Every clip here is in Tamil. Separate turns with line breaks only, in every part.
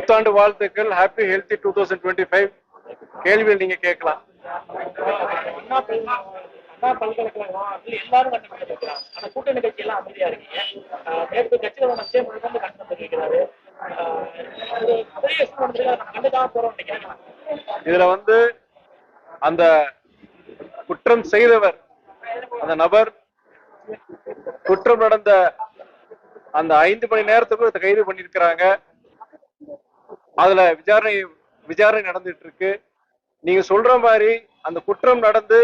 புத்தாண்டு வாழ்த்துக்கள். Happy healthy two thousand twenty five கேள்வியில் நீங்க கேட்கலாம். இதுல வந்து அந்த குற்றம் செய்தவர் அந்த நபர் குற்றம் நடந்த அந்த ஐந்து மணி நேரத்துக்குள்ள இதை கைது பண்ணிருக்கிறாங்க அதுல விசாரணை விசாரணை நடந்துட்டு இருக்கு நீங்க சொல்ற மாதிரி அந்த குற்றம் நடந்து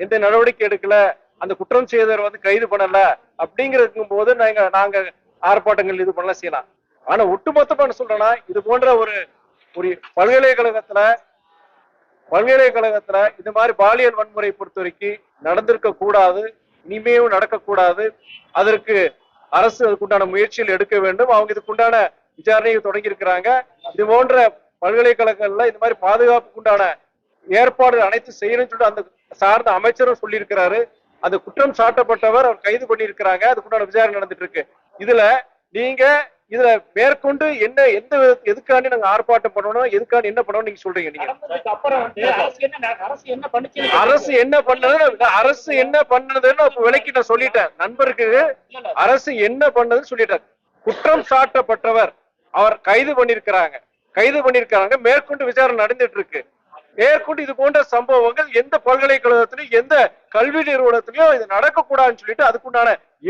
எந்த நடவடிக்கை எடுக்கல அந்த குற்றம் செய்தவர் வந்து கைது பண்ணல அப்படிங்கிறதுக்கும் போது நாங்க நாங்க ஆர்ப்பாட்டங்கள் இது பண்ணலாம் செய்யலாம். ஆனா ஒட்டுமொத்தமா என்ன சொல்றேன்னா இது போன்ற ஒரு ஒரு பல்கலைக்கழகத்துல பல்கலைக்கழகத்துல இந்த மாதிரி பாலியல் வன்முறை பொறுத்த வரைக்கும் நடந்திருக்க கூடாது இனிமேவும் நடக்கக்கூடாது. அதற்கு அரசு அதுக்குண்டான முயற்சிகள் எடுக்க வேண்டும். அவங்க இதுக்குண்டான விசாரணையை தொடங்கி இருக்கிறாங்க. இது போன்ற பல்கலைக்கழகங்கள்ல இந்த மாதிரி பாதுகாப்புக்குண்டான ஏற்பாடு அனைத்து செய்யணும்னு சொல்லிட்டு அந்த சார்ந்த அமைச்சரும் சொல்லியிருக்கிறாரு. அந்த குற்றம் சாட்டப்பட்டவர் அவர் கைது பண்ணியிருக்கிறாங்க. அதுக்குண்டான விசாரணை நடந்துட்டு இருக்கு இதுல நீங்க இதுல மேற்கொண்டு என்ன எந்த வித- எதுக்காண்டி நாங்க ஆர்ப்பாட்டம் பண்ணணும்? எதுக்காண்டி என்ன பண்ணணும் நீங்க சொல்றீங்க நீங்க?
அப்புறம் அரசு என்ன அரசு என்ன
பண்ணது அரசு என்ன பண்ணதுன்னு அப்ப விலைக்கு நான் சொல்லிட்டேன். நண்பருக்கு அரசு என்ன பண்ணதுன்னு சொல்லிட்டேன். குற்றம் சாட்டப்பட்டவர் அவர் கைது பண்ணிருக்கிறாங்க கைது பண்ணிருக்காங்க மேற்கொண்டு விசாரணை நடந்துட்டு இருக்கு மேற்கொண்டு இது போன்ற சம்பவங்கள் எந்த பல்கலைக்கழகத்திலும் எந்த கல்வி நிறுவனத்திலையும் இது நடக்கக்கூடாதுன்னு சொல்லிட்டு அதுக்குண்டான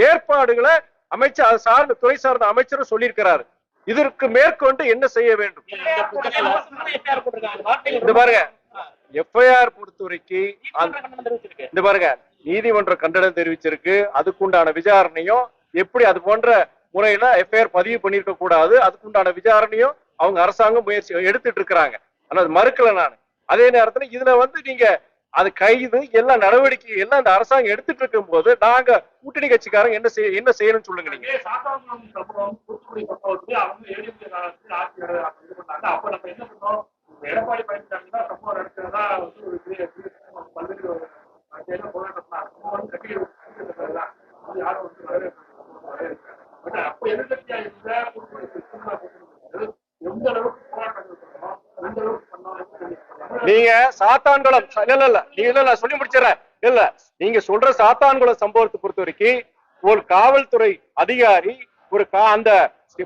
ஏற்பாடுகளை அமைச்சர் அது சார்ந்த துறை சார்ந்த அமைச்சரும் சொல்லியிருக்கிறாரு. இதற்கு மேற்கொண்டு என்ன செய்ய வேண்டும்? இந்த பாருங்க. எஃப்ஐஆர் பொறுத்த வரைக்கும் அந்த இந்த பாருங்க. நீதிமன்றம் கண்டனம் தெரிவிச்சிருக்கு. அதுக்குண்டான விசாரணையும் எப்படி அது போன்ற முறையில எஃப்ஐஆர் பதிவு பண்ணிருக்க கூடாது. அதுக்குண்டான விசாரணையும் அவங்க அரசாங்கம் முயற்சி எடுத்துட்டு இருக்கிறாங்க. ஆனா அது மறுக்கல நான். அதே நேரத்துல இதுல வந்து நீங்க அது கைது எல்லா நடவடிக்கை எல்லாம் இந்த அரசாங்கம் எடுத்துட்டு இருக்கும் போது நாங்க கூட்டணி கட்சிக்காரங்க என்ன செய்ய என்ன செய்யணும்னு சொல்லுங்க நீங்க.
எடப்பாடி பழனிசாமி தான் சம்பவம் நடக்கிறதா வந்து ஒரு பல்வேறு கட்சியில போராட்டம் தான். யாரும் வந்து வரவேற்கிறாங்க அப்ப எதிர்கட்சியா இருந்த எந்த அளவுக்கு எந்த அளவுக்கு
நீங்க சாத்தான்குளம் இல்ல இல்ல நீங்க இல்ல இல்ல சொல்லி முடிச்சிடறேன். இல்ல நீங்க சொல்ற சாத்தான்குளம் சம்பவத்தை பொறுத்த வரைக்கும் ஒரு காவல்துறை அதிகாரி ஒரு கா அந்த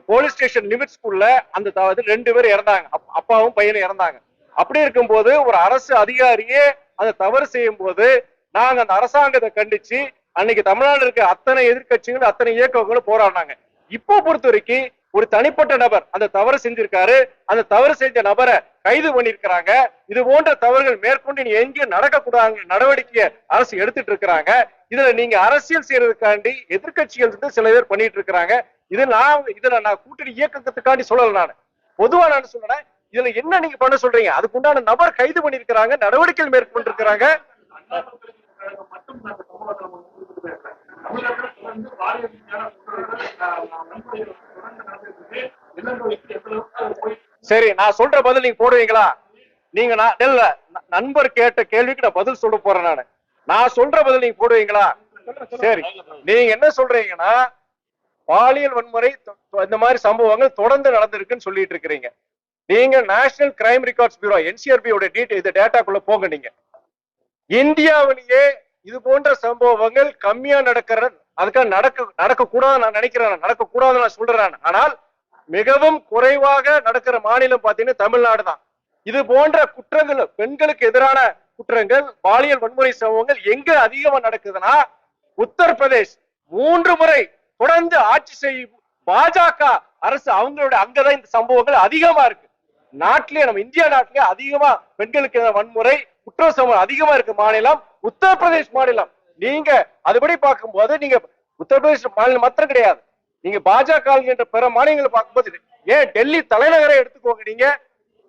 போலீஸ் ஸ்டேஷன் லிமிட்ஸ்குள்ள அந்த ரெண்டு பேர் இறந்தாங்க. அப்பாவும் பையனும் இறந்தாங்க. அப்படி இருக்கும்போது ஒரு அரசு அதிகாரியே அந்த தவறு செய்யும் போது நாங்க அந்த அரசாங்கத்தை கண்டிச்சு அன்னைக்கு தமிழ்நாடு இருக்க அத்தனை எதிர்கட்சிகள் அத்தனை இயக்கங்களும் போராடினாங்க. இப்போ பொறுத்த வரைக்கும் ஒரு தனிப்பட்ட நபர் அந்த தவறு செஞ்சிருக்காரு. அந்த தவறு செஞ்ச நபரை கைது பண்ணிருக்கிறாங்க இது போன்ற தவறுகள் மேற்கொண்டு நீ எங்கேயும் நடக்கக்கூடாது நடவடிக்கையை அரசு எடுத்துட்டு இருக்கிறாங்க. இதுல நீங்க அரசியல் செய்யறதுக்காண்டி எதிர்க்கட்சிகள் வந்து சில பேர் பண்ணிட்டு இருக்கிறாங்க. இது நான் இதுல நான் கூட்டணி இயக்கத்துக்காண்டி சொல்லல நான். பொதுவா நான் சொல்றேன் இதுல என்ன நீங்க பண்ண சொல்றீங்க? அதுக்குண்டான நபர் கைது பண்ணிருக்கிறாங்க நடவடிக்கைகள்
மேற்கொண்டிருக்கிறாங்க.
சரி நான் சொல்ற பதில் நீங்க போடுவீங்களா? நீங்க நான் இல்ல ந- நண்பர் கேட்ட கேள்விக்கு நான் பதில் சொல்ல போறேன் நானு. நான் சொல்ற பதில் நீங்க போடுவீங்களா? சரி நீங்க என்ன சொல்றீங்கன்னா பாலியல் வன்முறை தொ- இந்த மாதிரி சம்பவங்கள் தொடர்ந்து நடந்திருக்குன்னு சொல்லிட்டு இருக்கிறீங்க. நீங்க நேஷனல் கிரைம் ரெக்கார்ட்ஸ் பியூரோ என்சிஆர்பியோட டீட்டெயில் இந்த டேட்டாக்குள்ள போங்க நீங்க. இந்தியாவிலேயே இது போன்ற சம்பவங்கள் கம்மியா நடக்கிற அதுக்காக நடக்க நடக்கக்கூடாது நான் நினைக்கிறேன். நடக்கக்கூடாது நான் சொல்றேன். ஆனால் மிகவும் குறைவாக நடக்கிற மாநிலம் பார்த்தீங்கன்னா தமிழ்நாடு தான். இது போன்ற குற்றங்கள் பெண்களுக்கு எதிரான குற்றங்கள் பாலியல் வன்முறை சம்பவங்கள் எங்க அதிகமா நடக்குதுன்னா உத்தரப்பிரதேஷ் மூன்று முறை தொடர்ந்து ஆட்சி செய்யும் பாஜக அரசு அவங்களோட அங்கதான் இந்த சம்பவங்கள் அதிகமா இருக்கு. நாட்டிலேயே நம்ம இந்தியா நாட்டிலேயே அதிகமா பெண்களுக்கு வன்முறை குற்ற சம்பவம் அதிகமா இருக்கு மாநிலம் உத்தரப்பிரதேஷ் மாநிலம். நீங்க அதுபடி பார்க்கும்போது நீங்க உத்தரப்பிரதேஷ் மாநிலம் மாத்திரம் கிடையாது. நீங்க பாஜக என்ற பிற மாநிலங்களை பார்க்கும்போது ஏன் டெல்லி தலைநகரை எடுத்துக்கோங்க நீங்க.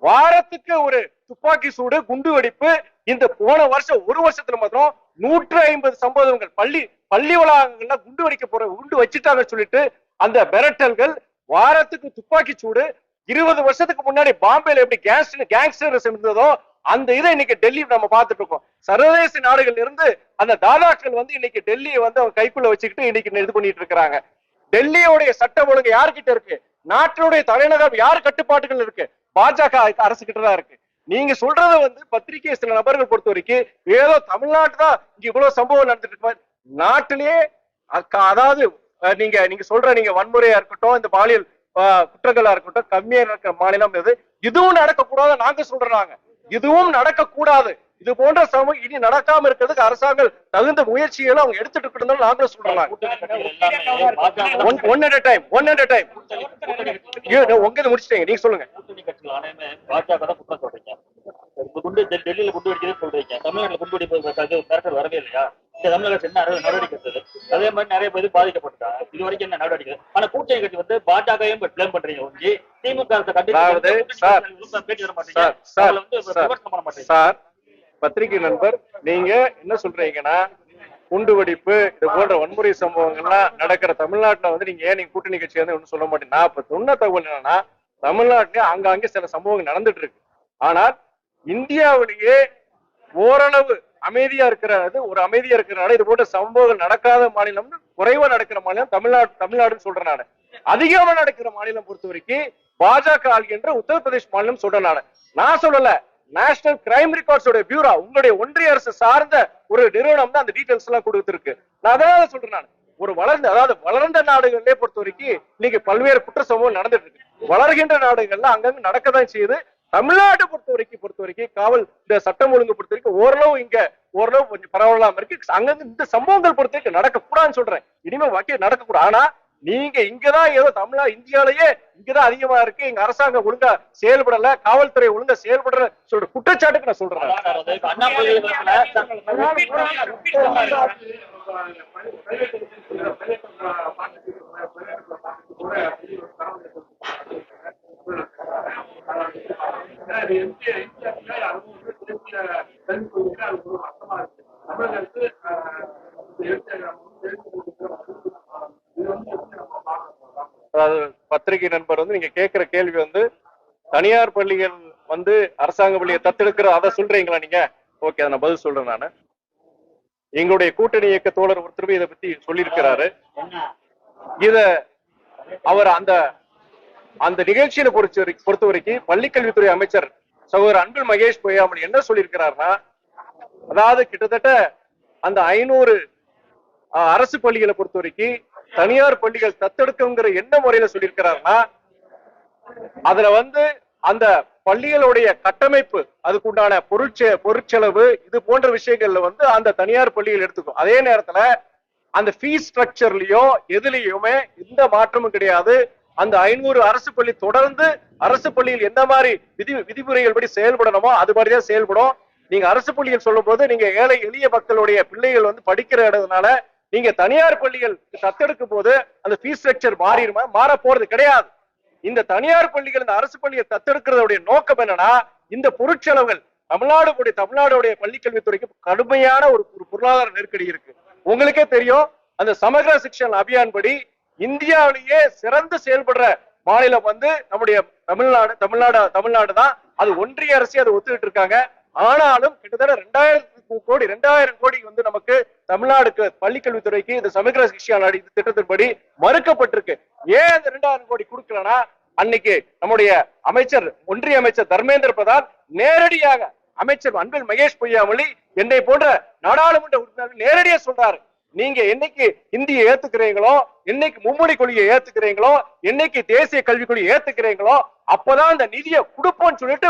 வாரத்துக்கு ஒரு துப்பாக்கி சூடு குண்டு வெடிப்பு இந்த போன வருஷம் ஒரு வருஷத்துல மாத்திரம் நூற்று ஐம்பது சம்பவங்கள் பள்ளி பள்ளி வளாகங்கள்ல குண்டு வெடிக்க போற குண்டு வச்சுட்டாங்க சொல்லிட்டு அந்த மிரட்டல்கள் வாரத்துக்கு துப்பாக்கி சூடு இருபது வருஷத்துக்கு முன்னாடி பாம்பேல எப்படி கேங்ஸ்டர் கேங்ஸ்டரிசம் இருந்ததோ அந்த இதை இன்னைக்கு டெல்லி நம்ம பார்த்துட்டு இருக்கோம். சர்வதேச நாடுகள்ல இருந்து அந்த தாதாக்கள் வந்து இன்னைக்கு டெல்லியை வந்து அவங்க கைக்குள்ள வச்சுக்கிட்டு இன்னைக்கு இது பண்ணிட்டு இருக்கிறாங்க. டெல்லியோடைய சட்ட ஒழுங்கு யார்கிட்ட இருக்கு? நாட்டினுடைய தலைநகரம் யார் கட்டுப்பாட்டுகள் இருக்கு? பாஜக அரசு கிட்ட தான் இருக்கு. நீங்க சொல்றத வந்து பத்திரிகை சில நபர்கள் பொறுத்த வரைக்கும் ஏதோ தமிழ்நாட்டு தான் இங்க இவ்வளவு சம்பவம் நடந்துட்டு இருக்கு நாட்டிலேயே அதாவது நீங்க நீங்க சொல்ற நீங்க வன்முறையா இருக்கட்டும் இந்த பாலியல் குற்றங்களா இருக்கட்டும் கம்மியா இருக்கிற மாநிலம் எது இதுவும் நடக்கக்கூடாது நாங்க சொல்றாங்க இதுவும் நடக்கக்கூடாது. இது போன்ற சமூகம் இனி நடக்காம இருக்கிறதுக்கு அரசாங்கம் தகுந்த முயற்சிகளை அவங்க எடுத்துட்டு இருக்கணும் நாங்களும்
Bajaka
one at time one at time உங்க இது முடிச்சிட்டீங்க. நீங்க சொல்லுங்க.
டெல்லியில குண்டு வெடிக்கிறதே சொல்றீங்க. தமிழ்நாட்டுல குண்டு வெடிப்பு மிரட்டல் வரவே இல்லையா? இந்த தமிழக என்ன நடவ- நடவடிக்கை எடுத்தது. அதே மாதிரி நிறைய பேர் பாதிக்கப்பட்டாங்க இது வரைக்கும் என்ன நடவடிக்கை? ஆனா கூட்டணி கட்சி வந்து பாஜகவும் பிளேம் பண்றீங்க ஒஞ்சி திமுக
சார், சார், சார், பத்திரிகை நண்பர் நீங்க என்ன சொல்றீங்கன்னா குண்டு வெடிப்பு இது போன்ற வன்முறை சம்பவங்கள்லாம் நடக்கிற தமிழ்நாட்டுல வந்து நீங்க ஏன் நீங்க கூட்டணி கட்சி வந்து ஒன்றும் சொல்ல மாட்டீங்க? நான் இப்ப சொன்ன தகவல் என்னன்னா தமிழ்நாட்டிலே ஆங்காங்கே சில சம்பவங்கள் நடந்துட்டு இருக்கு. ஆனால் இந்தியாவிலேயே ஓரளவு அமைதியா இருக்கிறது ஒரு அமைதியா இருக்கிற நாடு. இது போன்ற சம்பவங்கள் நடக்காத மாநிலம் குறைவா நடக்கிற மாநிலம் தமிழ்நாடு தமிழ்நாடுன்னு சொல்றேன் நானு. அதிகமா நடக்கிற மாநிலம் பொறுத்த வரைக்கும் பாஜக ஆள்கின்ற உத்தரப்பிரதேஷ் மாநிலம் சொல்றேன் நானு. நான் சொல்லல நேஷனல் கிரைம் ரெக்கார்ட்ஸோட பியூரா உங்களுடைய ஒன்றிய அரசு சார்ந்த ஒரு நிறுவனம் தான் அந்த டீடைல்ஸ் எல்லாம் கொடுத்துருக்கு. நான் அதனால சொல்றேன் நான். ஒரு வளர்ந்த அதாவது வளர்ந்த நாடுகளிலே பொறுத்த வரைக்கும் இன்னைக்கு பல்வேறு குற்ற சம்பவம் நடந்துட்டு இருக்கு வளர்கின்ற நாடுகள்ல அங்கங்க நடக்கதான் செய்யுது. தமிழ்நாட்டை பொறுத்த வரைக்கும் பொறுத்த வரைக்கும் காவல் இந்த சட்டம் ஒழுங்கு பொறுத்த வரைக்கும் ஓரளவு இங்க ஓரளவு கொஞ்சம் பரவலாம இருக்கு. அங்கங்க இந்த சம்பவங்கள் பொறுத்த வரைக்கும் நடக்கக்கூடாதுன்னு சொல்றேன். இனிமே வாக்கியம் நடக்கக்கூடாது. ஆனா நீங்க இங்கதான் ஏதோ தமிழா இந்தியாலயே இங்கதான் அதிகமா இருக்கு எங்க அரசாங்கம் ஒழுங்கா செயல்படல காவல்துறை ஒழுங்கா செயல்படுற சொல்ற குற்றச்சாட்டுக்கு நான் சொல்றேன்
அதான்
அதாவது பத்திரிகை நண்பர் வந்து நீங்க கேட்கிற கேள்வி வந்து தனியார் பள்ளிகள் வந்து அரசாங்க பள்ளியை தத்தெடுக்கிற அதை சொல்றீங்களா நீங்க? ஓகே அதை நான் பதில் சொல்றேன் நானு. எங்களுடைய கூட்டணி இயக்க தோழர் ஒருத்தர் இதை பத்தி சொல்லியிருக்கிறாரு. இத அவர் அந்த அந்த நிகழ்ச்சியில பொறுத்த வரைக்கும் பொறுத்த வரைக்கும் பள்ளிக்கல்வித்துறை அமைச்சர் சகோதரர் அன்பில் மகேஷ் பொய்யாமல் என்ன சொல்லியிருக்கிறாருன்னா அதாவது கிட்டத்தட்ட அந்த ஐநூறு அரசு பள்ளிகளை பொறுத்த வரைக்கும் தனியார் பள்ளிகள் தத்தெடுக்குங்கிற என்ன முறையில சொல்லியிருக்கிறாருன்னா அதுல வந்து அந்த பள்ளிகளுடைய கட்டமைப்பு அதுக்குண்டான பொருட்செ பொருட்செலவு இது போன்ற விஷயங்கள்ல வந்து அந்த தனியார் பள்ளிகள் எடுத்துக்கும். அதே நேரத்துல அந்த ஃபீஸ் ஸ்ட்ரக்சர்லயோ எதுலயுமே எந்த மாற்றமும் கிடையாது. அந்த ஐநூறு அரசு பள்ளி தொடர்ந்து அரசு பள்ளியில் எந்த மாதிரி விதி விதிமுறைகள் படி செயல்படணுமோ அது மாதிரி தான் செயல்படும். நீங்க அரசு பள்ளிகள் சொல்லும் போது நீங்க ஏழை எளிய மக்களுடைய பிள்ளைகள் வந்து படிக்கிற இடதுனால நீங்க தனியார் பள்ளிகள் தத்தெடுக்கும் போது அந்த ஃபீஸ் ஸ்ட்ரக்சர் மாறிடுமா? மாற போறது கிடையாது. இந்த தனியார் பள்ளிகள் இந்த அரசு பள்ளியை தத்தெடுக்கிறதுடைய நோக்கம் என்னன்னா இந்த பொருட்செலவுகள் தமிழ்நாடு தமிழ்நாடுடைய பள்ளிக்கல்வித்துறைக்கு கடுமையான ஒரு ஒரு பொருளாதார நெருக்கடி இருக்கு. உங்களுக்கே தெரியும் அந்த சமகர சிக்ஷன் அபியான் படி இந்தியாவிலேயே சிறந்து செயல்படுற மாநிலம் வந்து நம்முடைய தமிழ்நாடு தமிழ்நாடு தமிழ்நாடு தான். அது ஒன்றிய அரசே அதை ஒத்துக்கிட்டு இருக்காங்க. ஆனாலும் கிட்டத்தட்ட ரெண்டாயிரத்து கோடி ரெண்டாயிரம் கோடி வந்து நமக்கு தமிழ்நாடு பள்ளிக்கல்வித்துறைக்கு இந்த சமகிர சிக்ஷா நாடு திட்டத்தின்படி மறுக்கப்பட்டிருக்கு. ஏன் இந்த ரெண்டாயிரம் கோடி கொடுக்கலன்னா அன்னைக்கு நம்முடைய அமைச்சர் ஒன்றிய அமைச்சர் தர்மேந்திர பிரதான் நேரடியாக அமைச்சர் அன்பில் மகேஷ் பொய்யாமொழி என்னை போன்ற நாடாளுமன்ற உறுப்பினர்கள் நேரடியாக சொல்றாரு. நீங்க என்னைக்கு இந்தியை ஏத்துக்கிறீங்களோ என்னைக்கு மும்மொழி கொள்கையை ஏத்துக்கிறீங்களோ என்னைக்கு தேசிய கல்விக் கொள்கையை ஏத்துக்கிறீங்களோ அப்பதான் இந்த நிதியை கொடுப்போம்னு சொல்லிட்டு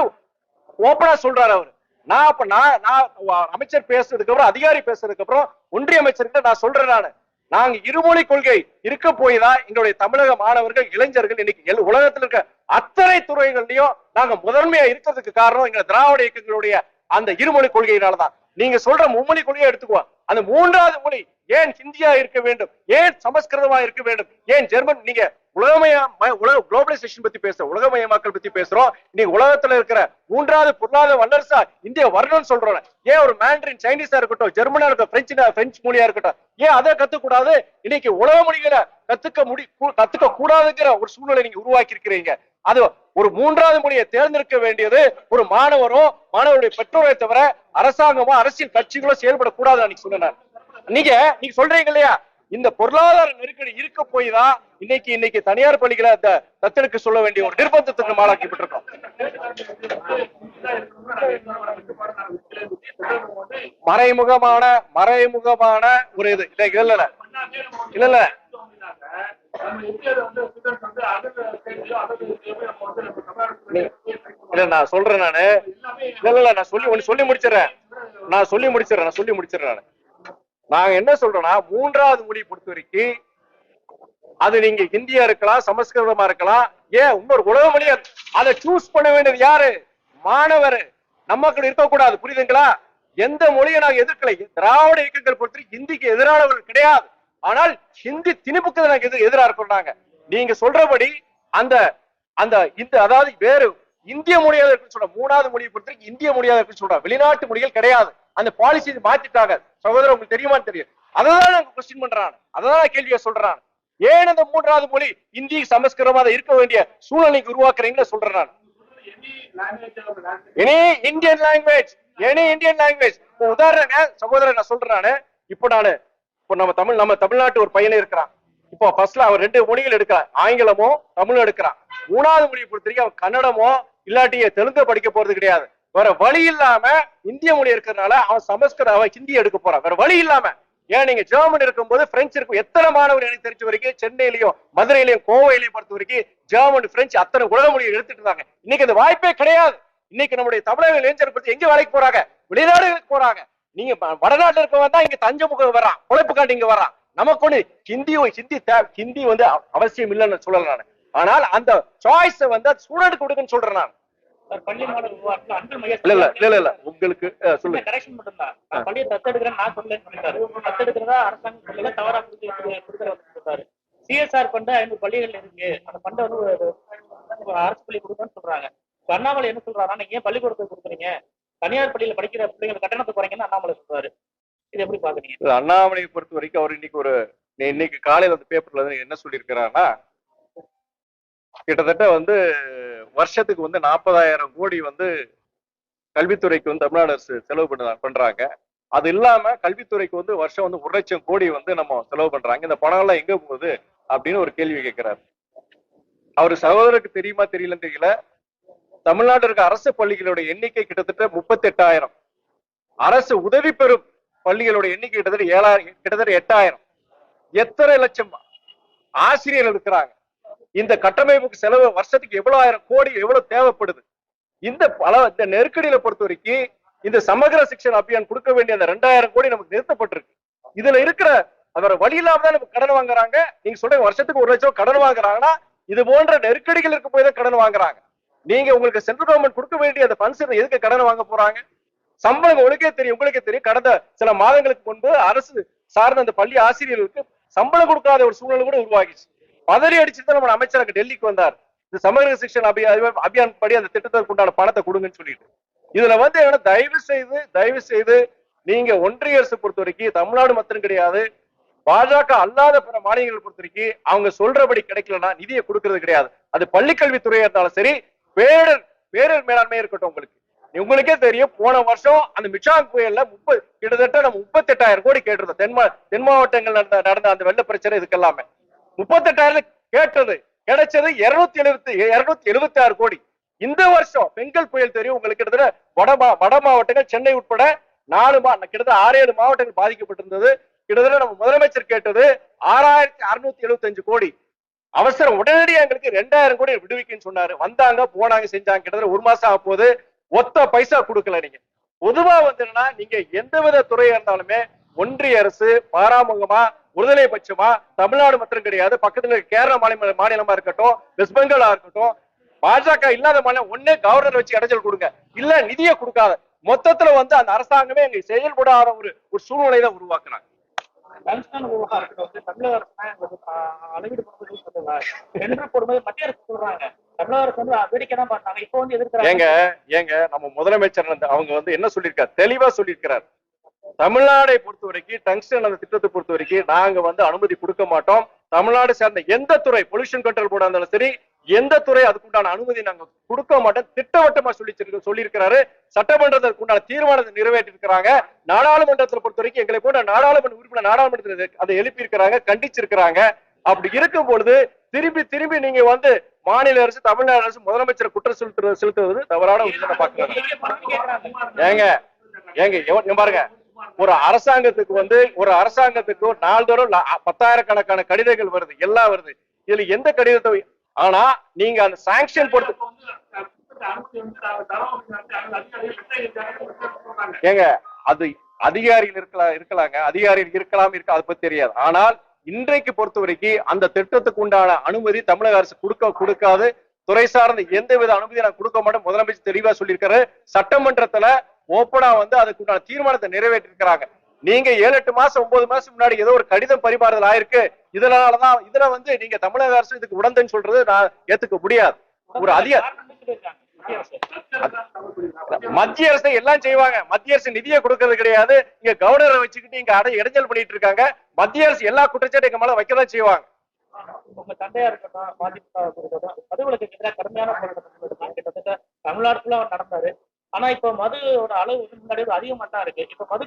ஓப்பனா சொல்றாரு அவரு. நான் அப்ப நான் நான் அமைச்சர் பேசுறதுக்கு அப்புறம் அதிகாரி பேசுறதுக்கு அப்புறம் ஒன்றிய அமைச்சர்கிட்ட நான் சொல்றேன் நான். நாங்க இருமொழி கொள்கை இருக்க போய் தான் எங்களுடைய தமிழக மாணவர்கள் இளைஞர்கள் இன்னைக்கு உலகத்தில் இருக்க அத்தனை துறைகள்லயும் நாங்க முதன்மையா இருக்கிறதுக்கு காரணம் எங்க திராவிட இயக்கங்களுடைய அந்த இருமொழி கொள்கையினாலதான். நீங்க சொல்ற மும்மொழி கொள்கையை எடுத்துக்குவோம். அந்த மூன்றாவது மொழி ஏன் ஹிந்தியா இருக்க வேண்டும்? ஏன் சமஸ்கிருதமா இருக்க வேண்டும்? ஏன் ஜெர்மன் நீங்க உலகமய உலக குளோபலைசேஷன் பத்தி பேசுறோம் உலகமயமாக்கல் பத்தி பேசுறோம். இன்னைக்கு உலகத்துல இருக்கிற மூன்றாவது பொருளாதார வல்லரசா இந்தியா வரணும்னு சொல்றோம். ஏன் ஒரு மேண்ட்ரின் சைனீஸா இருக்கட்டும் ஜெர்மனா இருக்கட்டும் பிரெஞ்சு பிரெஞ்சு மொழியா இருக்கட்டும் ஏன் அதை கத்துக்கூடாது இன்னைக்கு உலக மொழிகளை கத்துக்க முடி கத்துக்க கூடாதுங்கிற ஒரு சூழ்நிலை நீங்க உருவாக்கி இருக்கிறீங்க அது ஒரு மூன்றாவது மொழியை தேர்ந்தெடுக்க வேண்டியது ஒரு மாணவரும் மாணவருடைய பெற்றோரை தவிர அரசாங்கமோ அரசியல் கட்சிகளோ செயல்படக்கூடாது அன்னைக்கு சொன்னேன். நீங்க நீங்க சொல்றீங்க இல்லையா? இந்த பொருளாதார நெருக்கடி இருக்க போய் தான் இன்னைக்கு இன்னைக்கு தனியார் பள்ளிகளை அந்த தத்தெடுக்க சொல்ல வேண்டிய ஒரு நிர்பந்தத்துக்கு நம்ம மறைமுகமான மறைமுகமான ஒரு இது. இல்ல இல்ல. இல்ல இல்ல. இல்ல நான் சொல்றேன் நானு. இல்ல இல்ல, இல்ல. நான் சொல்லி சொல்லி முடிச்சிடறேன். நான் சொல்லி முடிச்சிடறேன். நான் சொல்லி முடிச்சிடறேன் நானு. நாங்க என்ன சொல்றோம்னா மூன்றாவது மொழி பொறுத்த வரைக்கும் அது நீங்க ஹிந்தியா இருக்கலாம் சமஸ்கிருதமா இருக்கலாம் ஏன் இன்னொரு உலக மொழியா அதை சூஸ் பண்ண வேண்டியது யாரு? மாணவர். நமக்கு இருக்கக்கூடாது புரியுதுங்களா? எந்த மொழியை நாங்க எதிர்க்கல. திராவிட இயக்கங்கள் பொறுத்த ஹிந்திக்கு எதிரானவர்கள் கிடையாது. ஆனால் ஹிந்தி திணிப்புக்கு நாங்க எதிர் இருக்கிறோம் இருக்கோம் நாங்க நீங்க சொல்றபடி அந்த அந்த இந்த அதாவது வேறு இந்திய மொழியாக இருக்குன்னு சொல்ற. மூணாவது மொழியை பொறுத்த வரைக்கும் இந்திய மொழியாக இருக்குன்னு சொல்றாங்க வெளிநாட்டு மொழிகள் கிடையாது. அந்த பாலிசி மாத்திட்டாங்க. சகோதரர் உங்களுக்கு தெரியுமான்னு தெரியும். அததான் நாங்க கொஸ்டின் பண்றான் அததான் கேள்வியை சொல்றான். ஏன் அந்த மூன்றாவது மொழி இந்தி சமஸ்கிருதமா இருக்க வேண்டிய சூழ்நிலைக்கு உருவாக்குறீங்கன்னு சொல்றேன் நான். Any Indian language any Indian language உதாரணங்க சகோதரர் நான் சொல்றேன் நானு. இப்போ நானு இப்போ நம்ம தமிழ் நம்ம தமிழ்நாட்டு ஒரு பையனே இருக்கிறான். இப்போ ஃபர்ஸ்ட்ல அவன் ரெண்டு மொழிகள் எடுக்கிறான். ஆங்கிலமோ தமிழும் எடுக்கிறான். மூணாவது மொழியை பொறுத்த வரைக்கும் அவன் கன்னடமோ இல்லாட்டிய தெலுங்கு படிக்க போறது கிடையாது. வேற வழி இல்லாம இந்திய மொழி இருக்கிறதுனால அவன் சமஸ்கிருதம் அவன் ஹிந்தி எடுக்க போறான். வேற வழி இல்லாம. ஏன் நீங்க ஜெர்மன் இருக்கும்போது பிரெஞ்சு இருக்கும். எத்தனை மாணவர் எனக்கு தெரிஞ்ச வரைக்கும் சென்னையிலயும் மதுரையிலையும் கோவையிலையும் பொறுத்த வரைக்கும் ஜெர்மன் பிரெஞ்சு அத்தனை உலக மொழியை எடுத்துட்டு இருந்தாங்க. இன்னைக்கு அந்த வாய்ப்பே கிடையாது. இன்னைக்கு நம்முடைய தமிழக இளைஞர் பத்தி எங்க வேலைக்கு போறாங்க? வெளிநாடுகளுக்கு போறாங்க. நீங்க வடநாட்டுல இருக்கவன் தான் இங்க தஞ்சமுக வர்றான் உழைப்பு காட்டி இங்க வர்றான் நமக்கு ஒண்ணு ஹிந்தி ஹிந்தி ஹிந்தி வந்து அவசியம் இல்லைன்னு சொல்லல நான். ஆனால் அந்த சாய்ஸை வந்து ஸ்டூடெண்ட் கொடுக்குன்னு சொல்றேன் நான். உங்களுக்கு சொல்லுங்க.
சிஎஸ்ஆர் ஃபண்ட் ஐநூறு பள்ளிகள் இருக்கு. அந்த ஃபண்டை வந்து அரசு பள்ளி கொடுக்கணும்னு சொல்றாங்க. அண்ணாமலை என்ன சொல்றாருன்னா நீங்க ஏன் பள்ளிக்கூடத்துக்கு கொடுக்குறீங்க? தனியார் பள்ளியில படிக்கிற பிள்ளைங்க கட்டணத்தை குறைங்கன்னு அண்ணாமலை சொல்றாரு. இது எப்படி பாக்குறீங்க?
அண்ணாமலையை பொறுத்த வரைக்கும் அவர் இன்னைக்கு ஒரு இன்னைக்கு காலையில அந்த பேப்பர்ல என்ன சொல்லியிருக்கிறாருன்னா கிட்டத்தட்ட வந்து வருஷத்துக்கு வந்து நாற்பதாயிரம் கோடி வந்து கல்வித்துறைக்கு வந்து தமிழ்நாடு அரசு செலவு பண்ண பண்றாங்க. அது இல்லாம கல்வித்துறைக்கு வந்து வருஷம் வந்து ஒரு லட்சம் கோடி வந்து நம்ம செலவு பண்றாங்க. இந்த பணம் எல்லாம் எங்க போகுது அப்படின்னு ஒரு கேள்வி கேட்கிறாரு அவர் சகோதரருக்கு தெரியுமா தெரியலன்னு தெரியல. தமிழ்நாட்டில் இருக்க அரசு பள்ளிகளோட எண்ணிக்கை கிட்டத்தட்ட முப்பத்தி எட்டாயிரம் அரசு உதவி பெறும் பள்ளிகளோட எண்ணிக்கை கிட்டத்தட்ட ஏழாயிரம் கிட்டத்தட்ட எட்டாயிரம். எத்தனை லட்சம் ஆசிரியர்கள் இருக்கிறாங்க. இந்த கட்டமைப்புக்கு செலவு வருஷத்துக்கு எவ்வளவு ஆயிரம் கோடி எவ்வளவு தேவைப்படுது? இந்த பல இந்த நெருக்கடியில பொறுத்த வரைக்கும் இந்த சமகர சிக்ஷன் அபியான் கொடுக்க வேண்டிய அந்த ரெண்டாயிரம் கோடி நமக்கு நிறுத்தப்பட்டிருக்கு. இதுல இருக்கிற அதோட வழி இல்லாம தான் நமக்கு கடன் வாங்குறாங்க. நீங்க சொல்ற வருஷத்துக்கு ஒரு லட்சம் கடன் வாங்குறாங்கன்னா இது போன்ற நெருக்கடிகள் இருக்க போய் தான் கடன் வாங்குறாங்க. நீங்க உங்களுக்கு சென்ட்ரல் கவர்மெண்ட் கொடுக்க வேண்டிய அந்த ஃபண்ட்ஸ் எதுக்கு கடன் வாங்க போறாங்க? சம்பளம் உங்களுக்கே தெரியும் உங்களுக்கே தெரியும். கடந்த சில மாதங்களுக்கு முன்பு அரசு சார்ந்த அந்த பள்ளி ஆசிரியர்களுக்கு சம்பளம் கொடுக்காத ஒரு சூழ்நிலை கூட உருவாகிச்சு. பதறி அடிச்சுட்டு தான் நம்ம அமைச்சர் அங்க டெல்லிக்கு வந்தார். இந்த சமகர சிக்ஷன் அபியா அபியான் படி அந்த திட்டத்திற்கு உண்டான பணத்தை கொடுங்கன்னு சொல்லிட்டு. இதுல வந்து என்ன தயவு செய்து தயவு செய்து நீங்க ஒன்றிய அரசு பொறுத்த வரைக்கும் தமிழ்நாடு மத்தம் கிடையாது. பாஜக அல்லாத பிற மாநிலங்களை பொறுத்த வரைக்கும் அவங்க சொல்றபடி கிடைக்கலன்னா நிதியை கொடுக்கறது கிடையாது. அது பள்ளிக்கல்வித்துறையா இருந்தாலும் சரி பேரர் பேரர் மேலாண்மை இருக்கட்டும் உங்களுக்கு. உங்களுக்கே தெரியும் போன வருஷம் அந்த மிச்சாங் புயல்ல முப்பது கிட்டத்தட்ட நம்ம முப்பத்தெட்டாயிரம் கோடி கேட்டிருந்தோம். தென் தென் மாவட்டங்கள் நடந்த நடந்த அந்த வெள்ள பிரச்சனை இதுக்கெல்லாமே. முப்பத்தெட்டாயிரம் கேட்டது. கிடைச்சது இருநூத்தி எழுபத்தி இருநூத்தி எழுபத்தி ஆறு கோடி. இந்த வருஷம் பெங்கல் புயல் தெரியும். உங்களுக்கு கிட்டத்தட்ட வடமா வட மாவட்டங்கள் சென்னை உட்பட நாலு மா கிட்டத்தட்ட ஆறு ஏழு மாவட்டங்கள் பாதிக்கப்பட்டிருந்தது. கிட்டத்தட்ட நம்ம முதலமைச்சர் கேட்டது ஆறாயிரத்தி அறுநூத்தி எழுபத்தஞ்சு கோடி. அவசரம். உடனடியாக எங்களுக்கு ரெண்டாயிரம் கோடி விடுவிக்குன்னு சொன்னாரு. வந்தாங்க போனாங்க செஞ்சாங்க. கிட்டத்தட்ட ஒரு மாசம் ஆக போது ஒத்த பைசா கொடுக்கல நீங்க. பொதுவா வந்துன்னா நீங்க எந்தவித துறையா இருந்தாலுமே ஒன்றிய அரசு பாராமுகமா ஒருதலை பட்சமா தமிழ்நாடு மாத்திரம் கிடையாது. பக்கத்துல கேரள மாநில மாநிலமா இருக்கட்டும் வெஸ்ட் பெங்காலா இருக்கட்டும் பாஜக இல்லாத மாநிலம் ஒண்ணே கவர்னர் வச்சு இடைஞ்சல் கொடுங்க. இல்ல நிதியை கொடுக்காத. மொத்தத்துல வந்து அந்த அரசாங்கமே இங்க செயல்படாத ஒரு ஒரு சூழ்நிலை தான் உருவாக்குறாங்க. ஏங்க ஏங்க நம்ம முதலமைச்சர் அவங்க வந்து என்ன சொல்லியிருக்காரு? தெளிவா சொல்லியிருக்கிறார். தமிழ்நாடை பொறுத்த வரைக்கும் டங்ஸ்டன் அந்த திட்டத்தை பொறுத்த வரைக்கும் நாங்க வந்து அனுமதி கொடுக்க மாட்டோம். தமிழ்நாடு சார்ந்த எந்த துறை பொல்யூஷன் கண்ட்ரோல் போர்டா இருந்தாலும் சரி எந்த துறை அதுக்குண்டான அனுமதி நாங்க கொடுக்க மாட்டோம். திட்டவட்டமா சொல்லி சொல்லியிருக்கிறாரு. சட்டமன்றத்திற்கு உண்டான தீர்மானத்தை நிறைவேற்றிருக்கிறாங்க. நாடாளுமன்றத்தில் பொறுத்த வரைக்கும் எங்களை போன்ற நாடாளுமன்ற உறுப்பினர் நாடாளுமன்றத்தில் அதை எழுப்பியிருக்கிறாங்க கண்டிச்சிருக்கிறாங்க. அப்படி இருக்கும் பொழுது திரும்பி திரும்பி நீங்க வந்து மாநில அரசு தமிழ்நாடு அரசு முதலமைச்சர் குற்றம் செலுத்துறது செலுத்துவது தவறான விஷயத்தை பாக்குறாங்க ஏங்க ஏங்க பாருங்க. ஒரு அரசாங்கத்துக்கு வந்து ஒரு அரசாங்கத்துக்கு நாள்தோறும் பத்தாயிரக்கணக்கான கடிதங்கள் வருது எல்லாம் வருது. இதுல எந்த கடிதத்தை ஆனா நீங்க அந்த சாங்ஷன் பொறுத்து ஏங்க அது அதிகாரிகள் இருக்கலாம் இருக்கலாங்க. அதிகாரிகள் இருக்கலாம் இருக்க அதை பத்தி தெரியாது. ஆனால் இன்றைக்கு பொறுத்த வரைக்கும் அந்த திட்டத்துக்கு உண்டான அனுமதி தமிழக அரசு கொடுக்க கொடுக்காது. துறை சார்ந்த எந்தவித அனுமதியும் நான் கொடுக்க மாட்டேன். முதலமைச்சர் தெளிவா சொல்லியிருக்காரு. சட்டமன்றத்துல ஓப்பனா வந்து அதுக்குண்டான தீர்மானத்தை நிறைவேற்றிருக்கிறாங்க. நீங்க ஏழு எட்டு மாசம் ஒன்பது மாசம் முன்னாடி ஏதோ ஒரு கடிதம் பரிமாறுதல் ஆயிருக்கு. இதனாலதான் இதுல வந்து நீங்க தமிழக அரசு இதுக்கு உடந்தன்னு சொல்றது நான் ஏத்துக்க முடியாது. ஒரு அதிக
மத்திய அரசு.
எல்லாம் செய்வாங்க. மத்திய அரசு நிதியை கொடுக்கறது கிடையாது. இங்க கவர்னரை வச்சுக்கிட்டு இங்க அடை இடைஞ்சல் பண்ணிட்டு இருக்காங்க. மத்திய அரசு எல்லா குற்றச்சாட்டு எங்க மேல வைக்கதான் செய்வாங்க.
உங்க தந்தையா இருக்கட்டும் மதிமுக இருக்கட்டும் கடுமையான அவர் நடந்தாரு. ஆனா இப்ப மதுவோட அளவு வந்து முன்னாடி அதிகமா தான் இருக்கு. இப்ப மது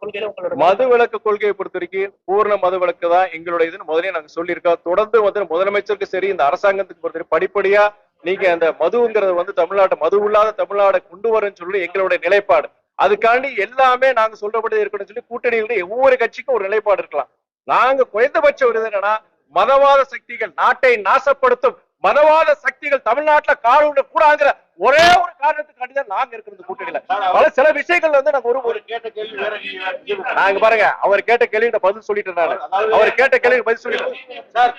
கொள்கையில உங்களோட
மது விலக்கு கொள்கையை பொறுத்த வரைக்கும் பூர்ண மது விளக்கு தான் எங்களுடைய இதுன்னு முதலே நாங்க சொல்லியிருக்கோம். தொடர்ந்து வந்து முதலமைச்சருக்கு சரி இந்த அரசாங்கத்துக்கு பொறுத்த வரைக்கும் படிப்படியா நீங்க அந்த மதுங்கிறது வந்து தமிழ்நாட்டை மது இல்லாத தமிழ்நாடை கொண்டு வரேன்னு சொல்லி எங்களுடைய நிலைப்பாடு. அதுக்காண்டி எல்லாமே நாங்க சொல்றபடி இருக்கணும்னு சொல்லி கூட்டணியில ஒவ்வொரு கட்சிக்கும் ஒரு நிலைப்பாடு இருக்கலாம். நாங்க குறைந்தபட்ச ஒரு இது என்னன்னா மதவாத சக்திகள் நாட்டை நாசப்படுத்தும் மதவாத சக்திகள் தமிழ்நாட்டுல கால் கூடாங்கிற ஒரே ஒரு காரணத்துக்காண்டி தான் நாங்க இருக்கிறது கூட்டணியில. பல சில விஷயங்கள் வந்து நாங்க ஒரு ஒரு
கேட்ட கேள்வி வேற நீங்க
பாருங்க அவர் கேட்ட நான் பதில் சொல்லிட்டேன் நானு. அவர் கேட்ட கேள்விக்கு பதில் சொல்லிட்டேன்.
சார்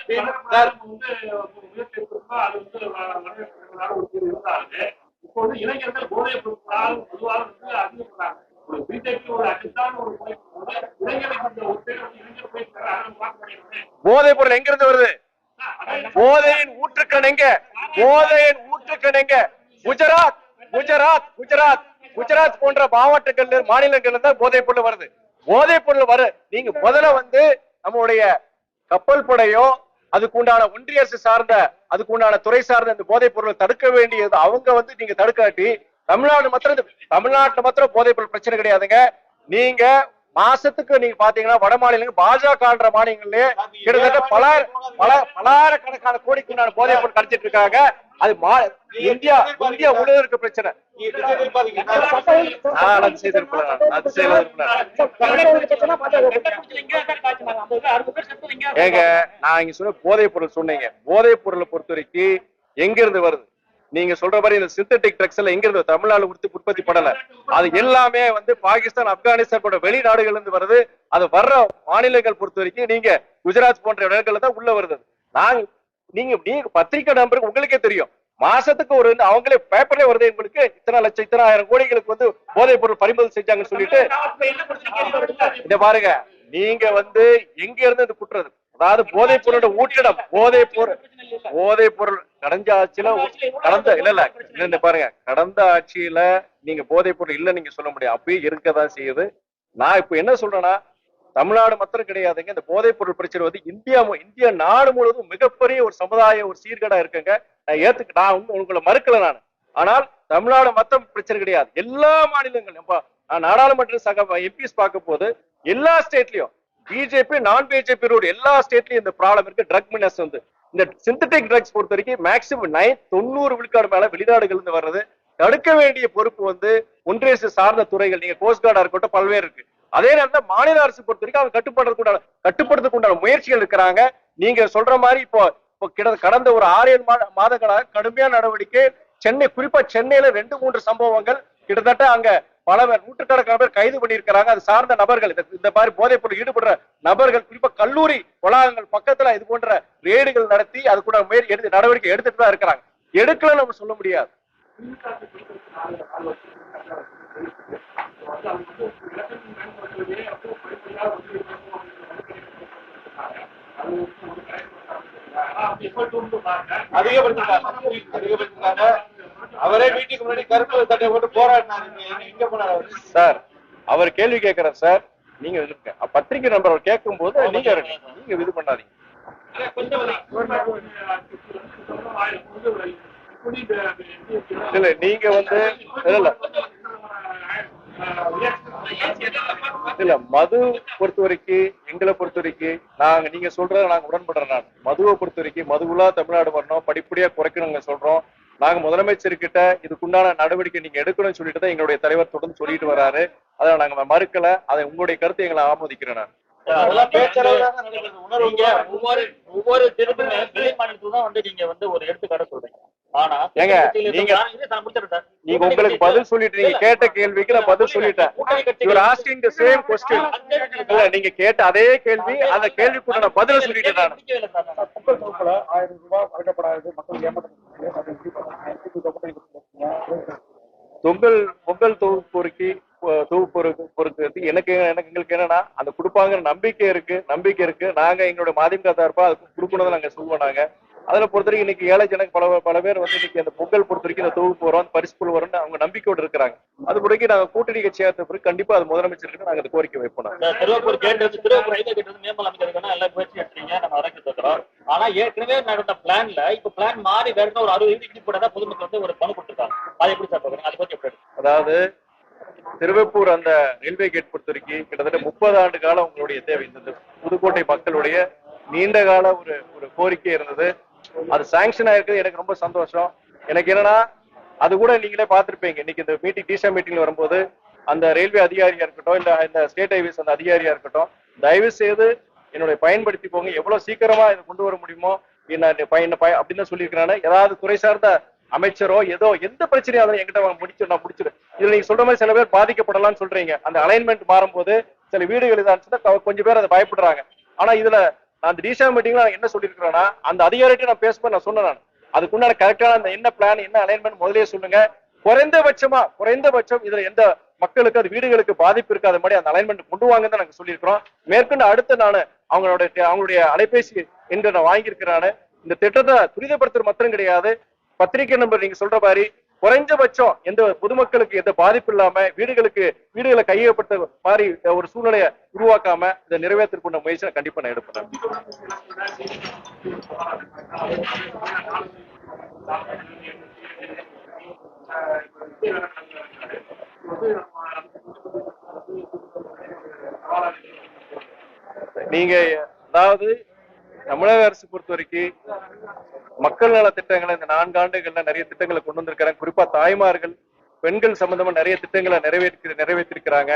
சார்
இப்போ வந்து இளைஞர்கள் போதை பொருட்களால் பொதுவாக வந்து அதிகப்படுறாங்க ஒரு பிஜேபி ஒரு அஜெண்டான ஒரு முறை போது இளைஞர்களுக்கு இந்த ஒரு பேர் வந்து இளைஞர் போய் பார்க்க முடியாது
போதைப் பொருள் எங்க இருந்து வருது? போதையின் ஊற்றுக்கணைங்க போதையின் ஊற்றுக்கணைங்க. குஜராத் குஜராத் குஜராத். குஜராத் போன்ற மாவட்டங்கள்ல மாநிலங்கள்ல தான் போதைப் பொருள் வருது. போதைப் பொருள் வரு நீங்க முதல்ல வந்து நம்மளுடைய கப்பல் படையோ அதுக்கு உண்டான ஒன்றிய அரசு சார்ந்த அதுக்கு உண்டான துறை சார்ந்த இந்த போதைப் பொருளை தடுக்க வேண்டியது அவங்க வந்து நீங்க தடுக்காட்டி தமிழ்நாடு மாத்திரம் தமிழ்நாட்டுல மாத்திரம் போதைப் பொருள் பிரச்சனை கிடையாதுங்க. நீங்க மாசத்துக்கு நீங்க பாத்தீங்கன்னா வட மாநிலங்கள் பாஜகன்ற மாநிலங்களே கிட்டத்தட்ட பல பல பலாயிரக்கணக்கான கோடிக்கு உண்டான போதைப் பொருள் கடத்திட்டு இருக்காங்க. அது மா இந்தியா இந்தியா இருக்க பிரச்சனை. நான் செய்திருப்பேன். நான். செய்திருப்பேன். ஏங்க நான் இங்க சொன்ன போதைப் பொருள் சொன்னீங்க. போதைப் பொருளை பொறுத்த வரைக்கும் எங்க இருந்து வருது? நீங்க சொல்ற மாதிரி இந்த சிந்தட்டிக் ட்ரக்ஸ் எல்லாம் எங்க இருந்து தமிழ்நாடு உற்பத்தி உற்பத்தி படல அது எல்லாமே வந்து பாகிஸ்தான் ஆப்கானிஸ்தான் போன்ற வெளிநாடுகள்ல இருந்து வருது அது வர்ற மாநிலங்கள் பொறுத்த வரைக்கும் நீங்க குஜராத் போன்ற இடங்கள்ல தான் உள்ள வருது. நாங்க நீங்க நீங்க பத்திரிக்கை நம்பருக்கு உங்களுக்கே தெரியும். மாசத்துக்கு ஒரு அவங்களே பேப்பர்ல வருது உங்களுக்கு இத்தனை லட்சம் இத்தனை ஆயிரம் கோடிகளுக்கு வந்து போதைப் பொருள் பறிமுதல் செஞ்சாங்கன்னு சொல்லிட்டு. இத பாருங்க. நீங்க வந்து எங்க இருந்து இது குற்றது அதாவது போதைப் பொருளோட ஊற்றிடம். போதைப் பொருள். போதைப் பொருள் கடந்த ஆட்சியில கடந்த இல்ல இல்ல இல்ல. பாருங்க. கடந்த ஆட்சியில நீங்க போதைப் பொருள் இல்ல நீங்க சொல்ல முடியாது. அப்பயும் இருக்கதான் செய்யுது. நான் இப்ப என்ன சொல்றேன்னா தமிழ்நாடு மாத்திரம் கிடையாதுங்க. இந்த போதைப் பொருள் பிரச்சனை வந்து இந்தியா இந்தியா நாடு முழுவதும் மிகப்பெரிய ஒரு சமுதாய ஒரு சீர்கேடா இருக்குங்க. நான் ஏத்துக்கு நான் வந்து உங்களை மறுக்கல நான். ஆனால் தமிழ்நாடு மொத்தம் பிரச்சனை கிடையாது. எல்லா மாநிலங்களும் நான் நாடாளுமன்ற சக எம்பிஸ் பார்க்க போது எல்லா ஸ்டேட்லயும் பிஜேபி நான் பிஜேபி ரோடு எல்லா ஸ்டேட்லயும் இந்த ப்ராப்ளம் இருக்கு. ட்ரக் மினஸ் வந்து. இந்த சிந்தட்டிக் ட்ரக்ஸ் பொறுத்த வரைக்கும் மேக்சிமம் நைன் தொண்ணூறு விழுக்காடு மேல வெளிநாடுகள் இருந்து வர்றது. தடுக்க வேண்டிய பொறுப்பு வந்து ஒன்றிய சார்ந்த துறைகள் நீங்க கோஸ்ட்கார்டா இருக்கட்டும் பல்வேறு இருக்கு. அதே நேரத்தில் மாநில அரசு பொறுத்த வரைக்கும் அவங்க கட்டுப்படுறதுக்குண்டான கட்டுப்படுறதுக்குண்டான முயற்சிகள் இருக்கிறாங்க. நீங்க சொல்ற மாதிரி இப்போ இப்போ கிட்ட கடந்த ஒரு ஆறு ஏழு மாத மாதங்களாக கடுமையான நடவடிக்கை. சென்னை குறிப்பா சென்னையில ரெண்டு மூன்று சம்பவங்கள் கிட்டத்தட்ட அங்க பல பேர் நூற்றுக்கணக்கான பேர் கைது பண்ணியிருக்கிறாங்க. அது சார்ந்த நபர்கள் இந்த- இந்த மாதிரி போதைப் பொருள் ஈடுபடுற நபர்கள் குறிப்பா கல்லூரி வளாகங்கள் பக்கத்துல இது போன்ற ரேடுகள் நடத்தி அதுக்குள்ள முயற்சி எடுத்து நடவடிக்கை எடுத்துட்டு தான் இருக்கிறாங்க. எடுக்கல நம்ம சொல்ல முடியாது.
அதிகப்படுத்திருக்காங்க அதிகப்படுத்திருக்காங்க அவரே வீட்டுக்கு முன்னாடி கருப்பு சட்டை போட்டு போராடினாரு.
சார் அவர் கேள்வி கேட்கிறார் சார். நீங்க இருங்க பத்திரிகை நம்பர் அவர் கேட்கும் போது நீங்க. நீங்க இது பண்ணாதீங்க. இல்ல நீங்க வந்து இல்ல இல்ல. இல்ல மது பொறுத்த வரைக்கும் எங்களை பொறுத்த வரைக்கும் நாங்க நீங்க சொல்றத நாங்க உடன்படுறேன் நான். மதுவை பொறுத்த வரைக்கும் மதுவுலா தமிழ்நாடு வரணும் படிப்படியா குறைக்கணுங்க சொல்றோம். நாங்க முதலமைச்சர்கிட்ட இதுக்குண்டான நடவடிக்கை நீங்க எடுக்கணும்னு சொல்லிட்டு தான் எங்களுடைய தலைவர் தொடர்ந்து சொல்லிட்டு வராரு. அதை நாங்க மறுக்கல. அதை உங்களுடைய கருத்தை எங்களை ஆமோதிக்கிறேன் நான்.
அதெல்லாம் பேச்சளவுல ஒவ்வொரு ஒவ்வொரு வெளி வந்து நீங்க வந்து ஒரு எடுத்துக்காட்ட சொல்றீங்க. ஆனா
ஏங்க, நீங்க-. நீங்க உங்களுக்கு பதில் சொல்லிட்டு நீங்க கேட்ட கேள்விக்கு நான் பதில் சொல்லிட்டேன். ஆஸ்கிங் த சேம் கொஸ்டின் இல்ல நீங்க கேட்ட அதே கேள்வி அந்த கேள்விக்குள்ள நான் பதில சொல்லிட்டேன் நான்.
தொகுப்புல ஆயிரம் ரூபாய் வழங்கப்படாது மக்கள் ஏமாற்றம்
பொங்கல் பொங்கல் தொகுப்பு பொறுக்கி தொகுப்பு பொறுக்கு பொறுக்கிறது எனக்கு எனக்கு எங்களுக்கு என்னன்னா அந்த கொடுப்பாங்கிற நம்பிக்கை இருக்கு நம்பிக்கை இருக்கு. நாங்க எங்களுடைய மதிமுக தரப்பா அது கொடுக்கணும் நாங்க சொல்லுவோம் நாங்க. அதுல பொறுத்த வரைக்கும் இன்னைக்கு ஏழை ஜனங்க பல பல பேர் வந்து இன்னைக்கு அந்த பொங்கல் பொறுத்த வரைக்கும் இந்த தொகுப்பு வரும் பரிசு பொருள் வரும்னு அவங்க நம்பிக்கையோடு இருக்கிறாங்க. அது பிறகு நாங்க கூட்டணி கட்சியா இருந்த பிறகு கண்டிப்பா அது முதலமைச்சருக்கு நாங்க அந்த கோரிக்கை வைப்போம்
திருவப்பூர் கேட்டது திருவப்பூர் ரயில்வே கேட்டது மேம்பல் அமைக்கிறதுக்கான எல்லா முயற்சி எடுத்தீங்க நம்ம இருக்கிறோம் ஆனா ஏற்கனவே நடந்த பிளான்ல இப்ப பிளான் மாறி வேற ஒரு அறுபது கூட தான் பொதுமக்கள் வந்து ஒரு பணம் கொடுத்துருக்காங்க. அதை எப்படி சார் பாக்குறீங்க அதை பத்தி எப்படி?
அதாவது திருவெப்பூர் அந்த ரயில்வே கேட் பொறுத்த வரைக்கும் கிட்டத்தட்ட முப்பது ஆண்டு காலம் உங்களுடைய தேவை இந்த புதுக்கோட்டை மக்களுடைய நீண்ட கால ஒரு ஒரு கோரிக்கை இருந்தது. அது சாங்ஷன் ஆயிருக்கிறது எனக்கு ரொம்ப சந்தோஷம். எனக்கு என்னன்னா அது கூட நீங்களே பார்த்துருப்பீங்க. இன்னைக்கு இந்த மீட்டிங் டிசா மீட்டிங்ல வரும்போது அந்த ரயில்வே அதிகாரியா இருக்கட்டும் இல்ல இந்த ஸ்டேட் ஹைவேஸ் அந்த அதிகாரியா இருக்கட்டும் தயவு செய்து என்னுடைய பயன்படுத்தி போங்க எவ்வளவு சீக்கிரமா இதை கொண்டு வர முடியுமோ என்ன பயன் அப்படின்னு தான் சொல்லியிருக்கிறானே ஏதாவது துறை சார்ந்த அமைச்சரோ ஏதோ எந்த பிரச்சனையும் அதை எங்கிட்ட வாங்க முடிச்சு நான் முடிச்சிடு. இதுல நீங்க சொல்ற மாதிரி சில பேர் பாதிக்கப்படலாம்னு சொல்றீங்க. அந்த அலைன்மெண்ட் மாறும்போது சில வீடுகள் இதாச்சுன்னா கொஞ்சம் பேர் அதை பயப்படுறாங்க. ஆனா இதுல நான் அந்த டிசா மீட்டிங்ல நான் என்ன சொல்லியிருக்கிறேன்னா அந்த அதிகாரிகிட்ட நான் பேசும்போது நான் சொன்னேன் நான். அதுக்குண்டான கரெக்டான அந்த என்ன பிளான் என்ன அலைன்மெண்ட் முதலே சொல்லுங்க. குறைந்தபட்சமா குறைந்தபட்சம் இதுல எந்த மக்களுக்கு அது வீடுகளுக்கு பாதிப்பு இருக்காத மாதிரி அந்த அலைன்மெண்ட் கொண்டு வாங்கன்னு நாங்க சொல்லியிருக்கிறோம். மேற்கொண்டு அடுத்து நான் அவங்களோட அவங்களுடைய அலைபேசி என்று நான் வாங்கியிருக்கிறானு இந்த திட்டத்தை துரிதப்படுத்துற மாத்திரம் கிடையாது. பத்திரிகை நம்பர் நீங்க சொல்ற மாதிரி குறைஞ்சபட்சம் எந்த பொதுமக்களுக்கு எந்த பாதிப்பு இல்லாம வீடுகளுக்கு வீடுகளை கையகப்படுத்த மாதிரி ஒரு சூழ்நிலையை உருவாக்காம இதை நிறைவேற்றிருக்கின்ற முயற்சி கண்டிப்பா நான் எடுப்பேன். நீங்க அதாவது தமிழக அரசு பொறுத்த வரைக்கும் மக்கள் நல திட்டங்களை இந்த நான்கு ஆண்டுகள்ல நிறைய திட்டங்களை கொண்டு வந்திருக்கிறாங்க. குறிப்பா தாய்மார்கள் பெண்கள் சம்பந்தமா நிறைய திட்டங்களை நிறைவேற்றி நிறைவேற்றிருக்கிறாங்க.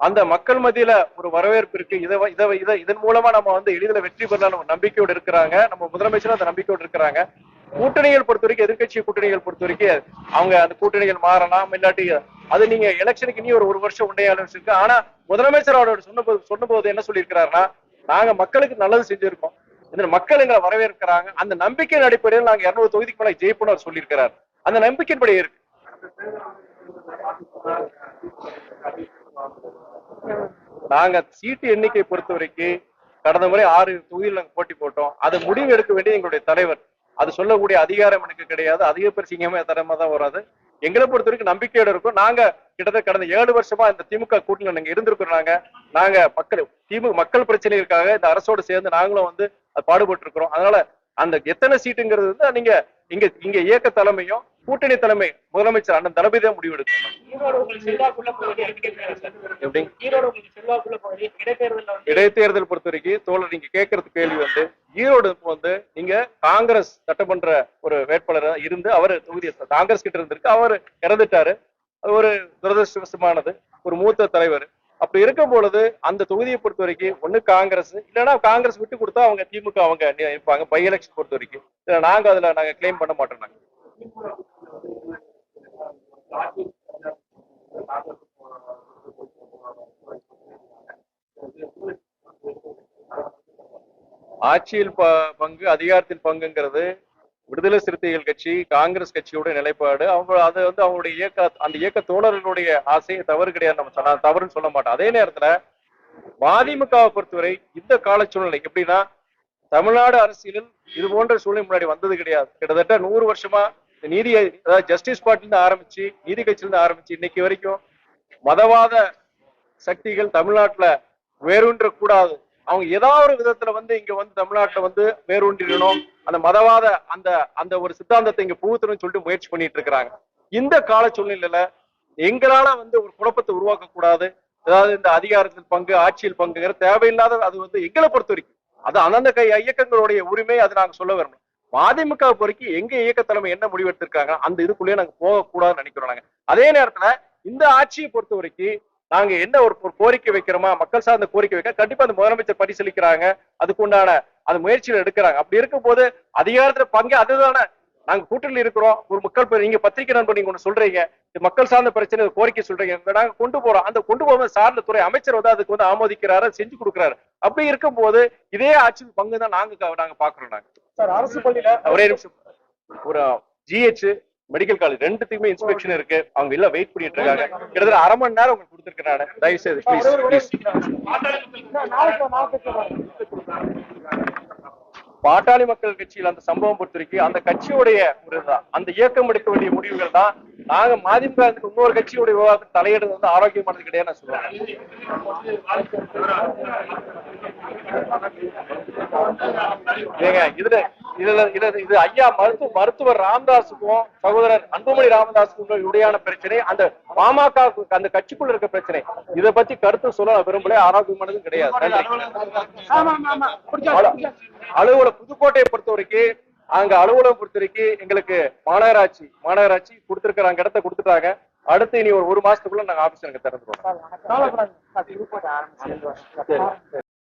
அந்த மக்கள் மத்தியில ஒரு வரவேற்பு இருக்கு. இதை இதை இதை இதன் மூலமா நம்ம வந்து எளிதில் வெற்றி பெறலாம் நம்பிக்கையோடு இருக்கிறாங்க. நம்ம முதலமைச்சரும் அந்த நம்பிக்கையோடு இருக்கிறாங்க. கூட்டணிகள் பொறுத்த வரைக்கும் எதிர்க்கட்சி கூட்டணிகள் பொறுத்த வரைக்கும் அவங்க அந்த கூட்டணிகள் மாறலாம் இல்லாட்டி அது நீங்க எலெக்ஷனுக்கு இனி ஒரு ஒரு வருஷம் உண்டையாளர் இருக்கு. ஆனா முதலமைச்சர் அவரோட சொன்ன சொன்னபோது சொன்னபோது என்ன சொல்லியிருக்கிறாருன்னா நாங்க மக்களுக்கு நல்லது செஞ்சிருக்கோம். இந்த மக்கள் எங்களை வரவேற்கிறாங்க. அந்த நம்பிக்கையின் அடிப்படையில் நாங்க இருநூறு தொகுதிக்கு மேல ஜெயிப்போம் அவர் சொல்லியிருக்கிறார். அந்த நம்பிக்கையின்படி இருக்கு. நாங்க சீட்டு எண்ணிக்கை பொறுத்த வரைக்கும் கடந்த முறை ஆறு தொகுதியில் நாங்க போட்டி போட்டோம். அது முடிவு எடுக்க வேண்டிய எங்களுடைய தலைவர். அது சொல்லக்கூடிய அதிகாரம் எனக்கு கிடையாது. அதிகபட்ச சிங்கமே தரமா தான் வராது எங்களை பொறுத்த வரைக்கும் நம்பிக்கையோட இருக்கும். நாங்க கிட்டத்தட்ட கடந்த ஏழு வருஷமா இந்த திமுக கூட்டணியில நாங்க இருந்திருக்கிறோம். நாங்க நாங்க மக்கள் திமுக மக்கள் பிரச்சனைகளுக்காக இந்த அரசோடு சேர்ந்து நாங்களும் வந்து அது பாடுபட்டு இருக்கிறோம் அதனால அந்த எத்தனை சீட்டுங்கிறது வந்து நீங்க இங்க இங்க இயக்க தலைமையும் கூட்டணி தலைமை முதலமைச்சர் அண்ணன் தளபதி தான் முடிவு எடுக்கணும்
இடைத்தேர்தல்
பொறுத்த வரைக்கும் தோழர் நீங்க கேட்கறது கேள்வி வந்து ஈரோடு வந்து நீங்க காங்கிரஸ் சட்டமன்ற ஒரு வேட்பாளரா இருந்து அவர் தொகுதி காங்கிரஸ் கிட்ட இருந்திருக்கு அவர் இறந்துட்டாரு. அது ஒரு துரதிருஷ்டவசமானது ஒரு மூத்த தலைவர். அப்படி இருக்கும் பொழுது அந்த தொகுதியை பொறுத்த வரைக்கும் ஒண்ணு காங்கிரஸ் இல்லைன்னா காங்கிரஸ் விட்டு கொடுத்தா அவங்க திமுக அவங்க நி- இருப்பாங்க பை எலெக்ஷன் பொறுத்த வரைக்கும். இதுல நாங்க அதுல நாங்க கிளைம் பண்ண மாட்டோம் நாங்க. ஆட்சியில் ப- பங்கு அதிகாரத்தில் பங்குங்கிறது விடுதலை சிறுத்தைகள் கட்சி காங்கிரஸ் கட்சியோட நிலைப்பாடு. அவங்க அது வந்து அவங்களுடைய இயக்க அந்த இயக்க தோழர்களுடைய ஆசையை தவறு கிடையாது. நம்ம சொன்ன தவறுன்னு சொல்ல மாட்டோம். அதே நேரத்துல மதிமுகவை பொறுத்தவரை இந்த கால சூழ்நிலை எப்படின்னா தமிழ்நாடு அரசியலில் இது போன்ற சூழ்நிலை முன்னாடி வந்தது கிடையாது. கிட்டத்தட்ட நூறு வருஷமா நீதி அதாவது ஜஸ்டிஸ் பார்ட்டில இருந்து ஆரம்பிச்சு நீதி கட்சியில இருந்து ஆரம்பிச்சு இன்னைக்கு வரைக்கும் மதவாத சக்திகள் தமிழ்நாட்டுல வேரூன்ற கூடாது. அவங்க ஏதாவது ஒரு விதத்துல வந்து இங்க வந்து தமிழ்நாட்டுல வந்து வேரூன்றிடணும் அந்த மதவாத அந்த அந்த ஒரு சித்தாந்தத்தை இங்க புகுத்தணும்னு சொல்லிட்டு முயற்சி பண்ணிட்டு இருக்கிறாங்க. இந்த கால சூழ்நிலையில எங்களால வந்து ஒரு குழப்பத்தை உருவாக்க கூடாது அதாவது இந்த அதிகாரத்தில் பங்கு ஆட்சியில் பங்குங்கிற தேவையில்லாத அது வந்து எங்களை பொறுத்த வரைக்கும். அது அந்தந்த கை இயக்கங்களுடைய உரிமை அது நாங்க சொல்ல வரணும். மதிமுக பொறுக்கி எங்க இயக்க தலைமை என்ன முடிவெடுத்திருக்காங்க அந்த இதுக்குள்ளேயே நாங்க போகக்கூடாதுன்னு நினைக்கிறோம் நாங்க. அதே நேரத்துல இந்த ஆட்சியை பொறுத்த வரைக்கும் நாங்க என்ன ஒரு கோரிக்கை வைக்கிறோமா மக்கள் சார்ந்த கோரிக்கை வைக்க கண்டிப்பா அந்த முதலமைச்சர் பரிசீலிக்கிறாங்க. அதுக்குண்டான அது அந்த முயற்சிகள் எடுக்கிறாங்க. அப்படி இருக்கும் போது அதிகாரத்துல பங்கு அதுதானே. நாங்க கூட்டணியில் இருக்கிறோம். ஒரு மக்கள் நீங்க பத்திரிகை நண்பர் நீங்க ஒண்ணு சொல்றீங்க. மக்கள் சார்ந்த பிரச்சனை கோரிக்கை சொல்றீங்க. நாங்க கொண்டு போறோம். அந்த கொண்டு போகும்போது சார்ந்த துறை அமைச்சர் வந்து அதுக்கு வந்து ஆமோதிக்கிறாரு செஞ்சு கொடுக்குறாரு. அப்படி இருக்கும்போது இதே ஆட்சியில் பங்கு தான் நாங்க நாங்க பாக்குறோம் நாங்க.
சார் அரசு பள்ளியில
ஒரே நிமிஷம். ஒரு ஜிஹெச் மெடிக்கல் காலேஜ் ரெண்டுத்துக்குமே இன்ஸ்பெக்ஷன் இருக்கு. அவங்க எல்லாம் வெயிட் பண்ணிட்டு இருக்காங்க. கிட்டத்தட்ட அரை மணி நேரம் உங்களுக்கு கொடுத்துருக்கேன் நான். தயவு செய்து ப்ளீஸ் ப்ளீஸ் பாட்டாளி மக்கள் கட்சியில் அந்த சம்பவம் பொறுத்த வரைக்கும் அந்த கட்சியுடைய ஒரு அந்த இயக்கம் எடுக்க வேண்டிய முடிவுகள் தான் நாங்க மதிமுக இன்னொரு கட்சியுடைய விவாதத்தில் தலையிடுறது வந்து ஆரோக்கியமானது கிடையாது நான் ஏங்க இதுல இதுல இதுல இது ஐயா மருத்துவ மருத்துவர் ராமதாஸுக்கும் சகோதரர் அன்புமணி ராமதாஸுக்கும் இடையான பிரச்சனை அந்த பாமக அந்த கட்சிக்குள்ள இருக்க பிரச்சனை. இத பத்தி கருத்து சொல்ல விரும்பல ஆரோக்கியமானதும் கிடையாது. நன்றி.
ஆமா ஆமா ஆமா. புடிச்சா
அலு- அலுவலகம் புதுக்கோட்டையை பொறுத்த வரைக்கும் அங்க அலுவலகம் பொறுத்த வரைக்கும் எங்களுக்கு மாநகராட்சி மாநகராட்சி கொடுத்திருக்கிற இடத்த கொடுத்துட்டாங்க. அடுத்து இனி ஒரு ஒரு மாசத்துக்குள்ள நாங்க ஆபீஸ் எனக்கு திறந்துருவோம்.